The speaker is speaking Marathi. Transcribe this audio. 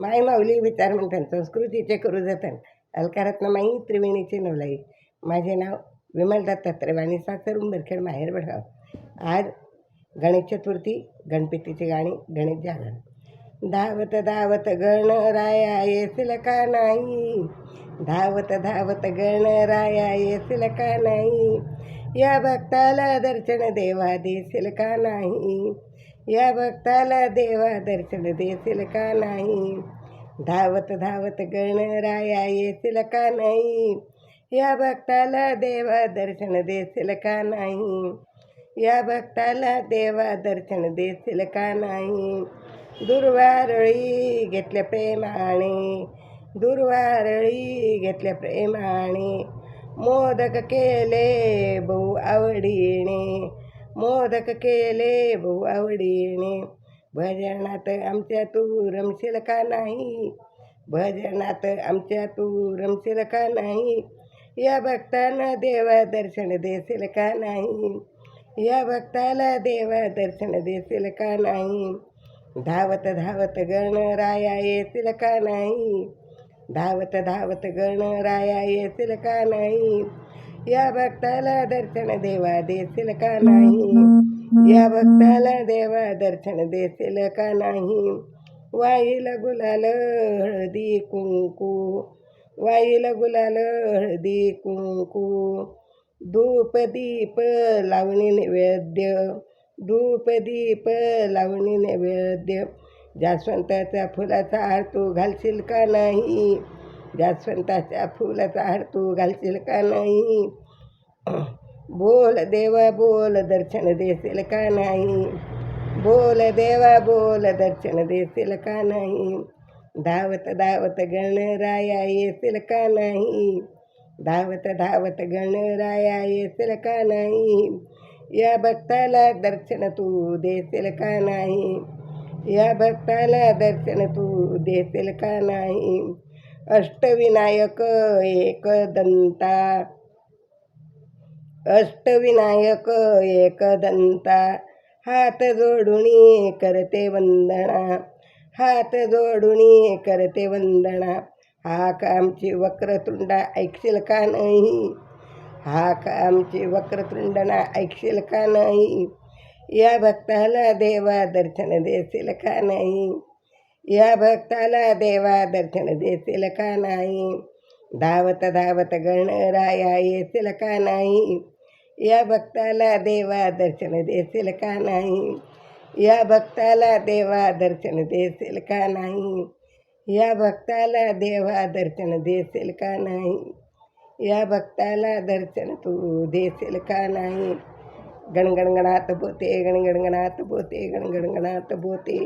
माय माऊली विचार म्हणतात संस्कृतीचे करू जतन. अलकारातनं माई त्रिवेणीचे नवलाई. माझे नाव विमल त्रिवाणी सासर उंबरखेड माहेर बडगाव. आज गणेश चतुर्थी गणपतीची गाणी गणेश जागरण. धावत धावत गणराया येसिल का नाही. धावत धावत गणराया येसिल का नाही. या भक्ताला दर्शन देवा देशील का नाही. या भक्ताला देवा दर्शन देशील का नाही? धावत धावत गणराया येतील का नाही? या भक्ताला देवा दर्शन देशील का नाही? या भक्ताला देवा दर्शन देशील का नाही? दुर्वारळी घेतल्या प्रेमाने दुर्वारळी घेतल्या प्रेमाने मोदक केले बहु आवडीने मोदक केले भाऊ आवडीने भजनात आमच्या तू रमशील का नाही? भजनात आमच्या तू रमशील का नाही? या भक्तांना देवा दर्शन देशील का नाही? या भक्ताला देवा दर्शन देशील का नाही? धावत धावत गणराया येतील का नाही? धावत धावत गणराया येतील का नाही? या भक्ताला दर्शन देवा देशील का नाही? या भक्ताला देवा दर्शन देशील का नाही? वाईल गुलाल हळदी कुंकू. वाईल गुलाल हळदी कुंकू. धूप दीप लावणी नैवेद्य. धूप दीप लावणी नैवेद्य. जास्वंताच्या फुलाचा हार तू घालशील का नाही? जास्वंताच्या फुलाचा हार तू घालशील का नाही? बोल देवा बोल दर्शन देशील का नाही? बोल देवा बोल दर्शन देशील का नाही? धावत धावत गणराया येशील का नाही? धावत धावत गणराया येशील का नाही? या भक्ताला दर्शन तू देशील का नाही? या भक्ताला दर्शन तू देशील का नाही? अष्टविनायक एकदंता। अष्टविनायक एकदंता। हात जोडुणी करते वंदना। हात जोडुणी करते वंदना। हा कामची वक्रतुंडा ऐकशील का नाही? हा कामची वक्रतुंडना ऐकशील का नाही? या भक्ताला देवा दर्शन देशील का नाही? या भक्ताला देवा दर्शन देशील का नाही? धावत धावत गणराया येतील का नाही? या भक्ताला देवा दर्शन देशील का नाही? या भक्ताला देवा दर्शन देशील का नाही? या भक्ताला देवा दर्शन देतील का नाही? या भक्ताला दर्शन तू देशील का नाही? गणगणगणात बोते गणगणगणात बोते गणगणगणात बोते.